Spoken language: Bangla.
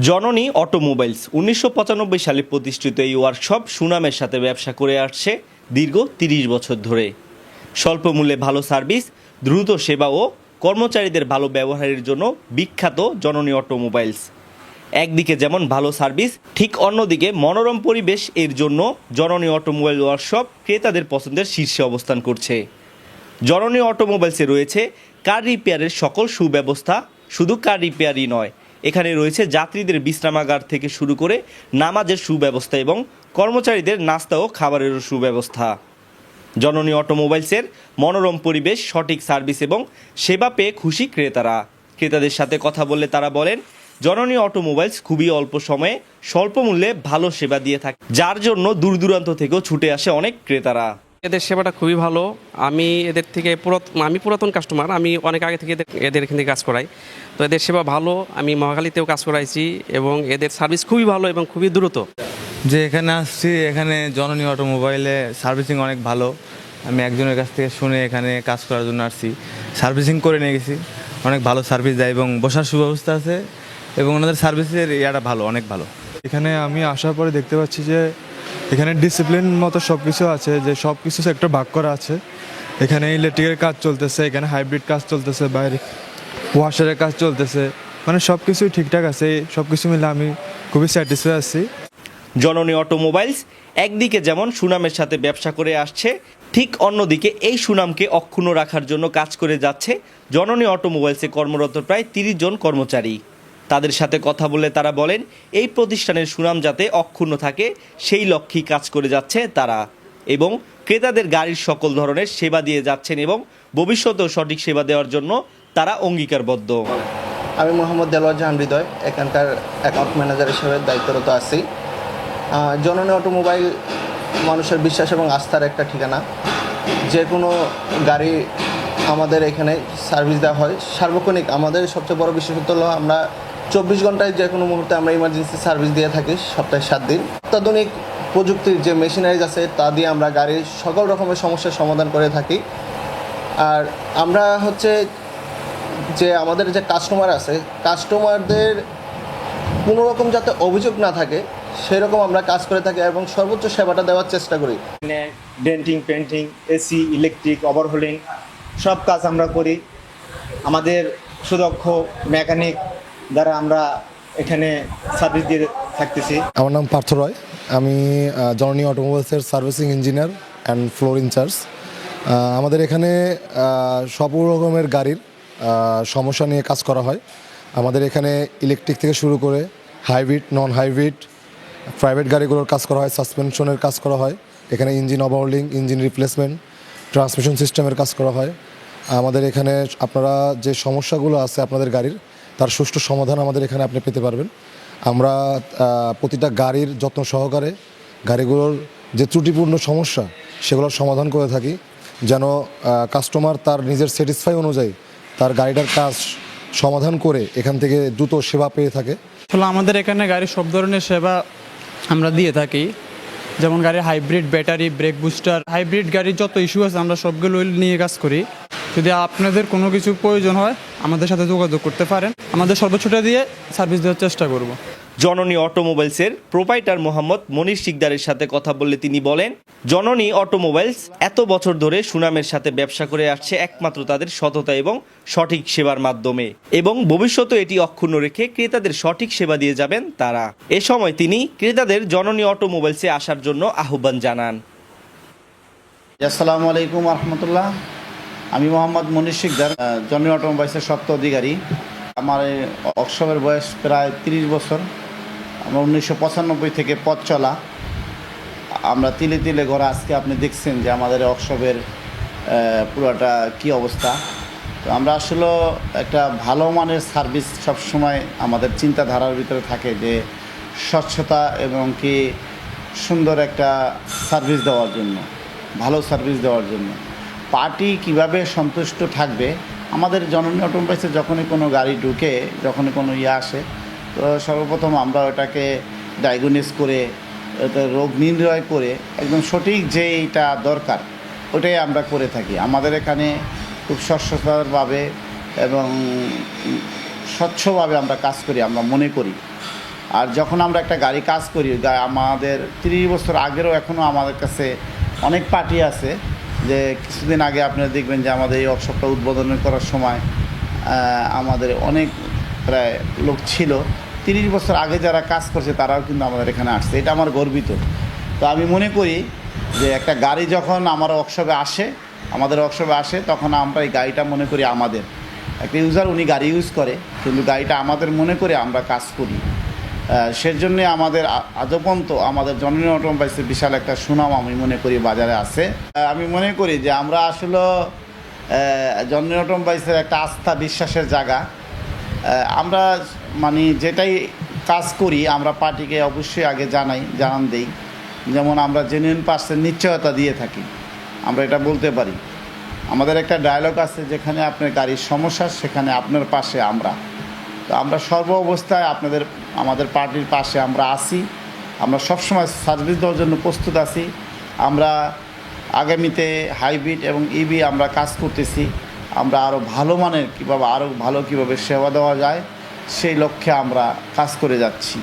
জননী অটোমোবাইলস উনিশশো পঁচানব্বই সালে প্রতিষ্ঠিত এই ওয়ার্কশপ সুনামের সাথে ব্যবসা করে আসছে দীর্ঘ তিরিশ বছর ধরে। স্বল্প মূল্যে ভালো সার্ভিস, দ্রুত সেবা ও কর্মচারীদের ভালো ব্যবহারের জন্য বিখ্যাত জননী অটোমোবাইলস। একদিকে যেমন ভালো সার্ভিস, ঠিক অন্যদিকে মনোরম পরিবেশ এর জন্য জননী অটোমোবাইল ওয়ার্কশপ ক্রেতাদের পছন্দের শীর্ষে অবস্থান করছে। জননী অটোমোবাইলসে রয়েছে কার রিপেয়ারের সকল সুব্যবস্থা, শুধু কার রিপেয়ারই নয় এখানে রয়েছে যাত্রীদের বিশ্রামাগার থেকে শুরু করে নামাজের সুব্যবস্থা এবং কর্মচারীদের নাস্তা ও খাবারেরও সুব্যবস্থা। জননী অটোমোবাইলসের মনোরম পরিবেশ, সঠিক সার্ভিস এবং সেবা পেয়ে খুশি ক্রেতারা। ক্রেতাদের সাথে কথা বললে তারা বলেন, জননী অটোমোবাইলস খুবই অল্প সময়ে স্বল্প মূল্যে ভালো সেবা দিয়ে থাকে। যার জন্য দূর দূরান্ত থেকেও ছুটে আসে অনেক ক্রেতারা। এদের সেবাটা খুবই ভালো। আমি এদের থেকে পুরাতন আমি পুরাতন কাস্টমার আমি অনেক আগে থেকে এদের- এদের এখান থেকে কাজ করাই। তো এদের সেবা ভালো আমি মহাখালীতেও কাজ করাইছি এবং এদের সার্ভিস খুবই ভালো এবং খুবই দ্রুত। যে এখানে আসছি এখানে জননী অটোমোবাইলে সার্ভিসিং অনেক ভালো। আমি একজনের কাছ থেকে শুনে এখানে কাজ করার জন্য আসছি। সার্ভিসিং করে নিয়ে গেছি। অনেক ভালো সার্ভিস দেয় এবং বসার সুব্যবস্থা আছে এবং ওনাদের সার্ভিসের ইয়াটা ভালো অনেক ভালো। এখানে আমি আসার পরে দেখতে পাচ্ছি যে এখানে ডিসিপ্লিন মতো সব কিছু আছে, যে সব কিছু সেক্টর ভাগ করা আছে। এখানে ইলেকট্রিকের কাজ চলতেছে, এখানে হাইব্রিড কাজ চলতেছে, বাইরে ওয়াশারের কাজ চলতেছে। মানে সব কিছুই ঠিকঠাক আছে সব কিছু মিলে আমি খুবই স্যাটিসফাই আছি। জননী অটোমোবাইলস একদিকে যেমন সুনামের সাথে ব্যবসা করে আসছে, ঠিক অন্যদিকে এই সুনামকে অক্ষুণ্ণ রাখার জন্য কাজ করে যাচ্ছে জননী অটোমোবাইলসে কর্মরত প্রায় তিরিশ জন কর্মচারী। তাদের সাথে কথা বলে তারা বলেন, এই প্রতিষ্ঠানের সুনাম যাতে অক্ষুণ্ণ থাকে, সেই লক্ষ্যেই কাজ করে যাচ্ছে তারা এবং ক্রেতাদের গাড়ির সকল ধরনের সেবা দিয়ে যাচ্ছেন এবং ভবিষ্যতেও সঠিক সেবা দেওয়ার জন্য তারা অঙ্গীকারবদ্ধ। আমি মোহাম্মদ দেলোয়ার জাহান হৃদয়, এখানকার অ্যাকাউন্ট ম্যানেজার হিসেবে দায়িত্বরত আছি। জননী অটোমোবাইল মানুষের বিশ্বাস এবং আস্থার একটা ঠিকানা। যে কোনো গাড়ি আমাদের এখানে সার্ভিস দেওয়া হয়। সার্বক্ষণিক আমাদের সবচেয়ে বড় বিশেষত্ব হলো আমরা চব্বিশ ঘন্টায় যে কোনো মুহূর্তে আমরা ইমার্জেন্সি সার্ভিস দিয়ে থাকি, সপ্তাহে সাত দিন। অত্যাধুনিক প্রযুক্তির যে মেশিনারিজ আছে, তা দিয়ে আমরা গাড়ির সকল রকমের সমস্যার সমাধান করে থাকি। আর আমরা হচ্ছে যে আমাদের যে কাস্টমার আছে কাস্টমারদের কোনো রকম যাতে অভিযোগ না থাকে, সেরকম আমরা কাজ করে থাকি এবং সর্বোচ্চ সেবাটা দেওয়ার চেষ্টা করি। Denting, painting, AC, electric overhauling সব কাজ আমরা করি। আমাদের সুদক্ষ মেকানিক দ্বারা আমরা এখানে সার্ভিস দিয়ে থাকতেছি। আমার নাম পার্থ রয়। আমি Janani অটোমোবাইলসের servicing engineer and floor incharge আমাদের এখানে সব রকমের গাড়ির সমস্যা নিয়ে কাজ করা হয়। আমাদের এখানে ইলেকট্রিক থেকে শুরু করে হাইব্রিড নন হাইব্রিড প্রাইভেট গাড়িগুলোর কাজ করা হয় সাসপেনশনের কাজ করা হয়। এখানে engine overhauling engine replacement transmission সিস্টেমের কাজ করা হয়। আমাদের এখানে আপনারা যে সমস্যাগুলো আছে আপনাদের গাড়ির তার সুষ্ঠু সমাধান আমাদের এখানে আপনি পেতে পারবেন। আমরা প্রতিটা গাড়ির যত্ন সহকারে গাড়িগুলোর যে ত্রুটিপূর্ণ সমস্যা সেগুলোর সমাধান করে থাকি, যেন কাস্টমার তার নিজের স্যাটিসফাই অনুযায়ী তার গাড়িটার কাজ সমাধান করে এখান থেকে দ্রুত সেবা পেয়ে থাকে। আসলে আমাদের এখানে গাড়ির সব ধরনের সেবা আমরা দিয়ে থাকি। যেমন গাড়ির hybrid battery brake booster hybrid গাড়ির যত ইস্যু আছে আমরা সবগুলো নিয়ে কাজ করি। যদি আপনাদের কোনো কিছু প্রয়োজন হয় আমাদের সাথে যোগাযোগ করতে পারেন। আমাদের সর্বোচ্চটা দিয়ে সার্ভিস দেওয়ার চেষ্টা করব। জননী অটোমোবাইলসের প্রোপাইটার মোহাম্মদ মনির শিকদারের সাথে কথা বললে তিনি বলেন জননী অটোমোবাইলস এত বছর ধরে সুনামের সাথে ব্যবসা করে আসছে একমাত্র তাদের সততা এবং সঠিক সেবার মাধ্যমে এবং ভবিষ্যতে এটি অক্ষুণ্ণ রেখে ক্রেতাদের সঠিক সেবা দিয়ে যাবেন তারা। এ সময় তিনি ক্রেতাদের জননী অটোমোবাইলসে আসার জন্য আহ্বান জানান। আসসালামু আলাইকুম রহমতুল্লাহ। আমি মোহাম্মদ মনির শিকদার জনি অটোমোবাইলসের সপ্ত অধিকারী। আমার এই অক্সফের বয়স প্রায় তিরিশ বছর। আমরা উনিশশো পঁচানব্বই থেকে পথ চলা। আমরা তিলে তিলে ঘরে। আজকে আপনি দেখছেন যে আমাদের অক্সফের পুরোটা কি অবস্থা। তো আমরা আসলে একটা ভালো মানের সার্ভিস সবসময় আমাদের চিন্তাধারার ভিতরে থাকে যে স্বচ্ছতা এবং কি সুন্দর একটা সার্ভিস দেওয়ার জন্য, ভালো সার্ভিস দেওয়ার জন্য। পার্টি কীভাবে সন্তুষ্ট থাকবে, আমাদের জননী অটোমোবাইলসে যখনই কোনো গাড়ি ঢুকে, যখনই কোনো ইয়ে আসে, তো সর্বপ্রথম আমরা ওটাকে ডায়াগনোস করে রোগ নির্ণয় করে, একদম সঠিক যে এটা দরকার, ওটাই আমরা করে থাকি। আমাদের এখানে খুব স্বচ্ছতারভাবে এবং স্বচ্ছভাবে আমরা কাজ করি, আমরা মনে করি। আর যখন আমরা একটা গাড়ি কাজ করি আমাদের তিরিশ বছর আগেরও এখনও আমাদের কাছে অনেক পার্টি আছে যে কিছুদিন আগে আপনারা দেখবেন যে আমাদের এই ওয়ার্কশপটা উদ্বোধন করার সময় আমাদের অনেক প্রায় লোক ছিল। তিরিশ বছর আগে যারা কাজ করছে তারাও কিন্তু আমাদের এখানে আসছে। এটা আমার গর্বিত। তো আমি মনে করি যে একটা গাড়ি যখন আমার ওয়ার্কশপে আসে, আমাদের ওয়ার্কশপে আসে, তখন আমরা এই গাড়িটা মনে করি আমাদের। একটা ইউজার উনি গাড়ি ইউজ করে, কিন্তু গাড়িটা আমাদের মনে করে আমরা কাজ করি। সেজন্যে আমাদের আ- আজও পর্যন্ত আমাদের জননী অটোমোবাইলসের বিশাল একটা সুনাম আমি মনে করি বাজারে আছে। আমি মনে করি যে আমরা আসলে জননী অটোমোবাইলসের একটা আস্থা, বিশ্বাসের জায়গা। আমরা মানে যেটাই কাজ করি, আমরা পার্টিকে অবশ্যই আগে জানাই, জানান দেই। যেমন আমরা জেনুইন পার্সেন্ট নিশ্চয়তা দিয়ে থাকি, আমরা এটা বলতে পারি। আমাদের একটা ডায়লগ আছে যেখানে আপনার গাড়ির সমস্যা, সেখানে আপনার পাশে আমরা। তো আমরা সর্ব অবস্থায় আপনাদের, আমাদের পার্টির পাশে আমরা আসি আমরা সবসময় সার্ভিস দেওয়ার জন্য প্রস্তুত আছি। আমরা আগামীতে হাইব্রিড এবং ইবি আমরা কাজ করতেছি। আমরা আরও ভালো মানের কীভাবে আরও ভালো কীভাবে সেবা দেওয়া যায়, সেই লক্ষ্যে আমরা কাজ করে যাচ্ছি।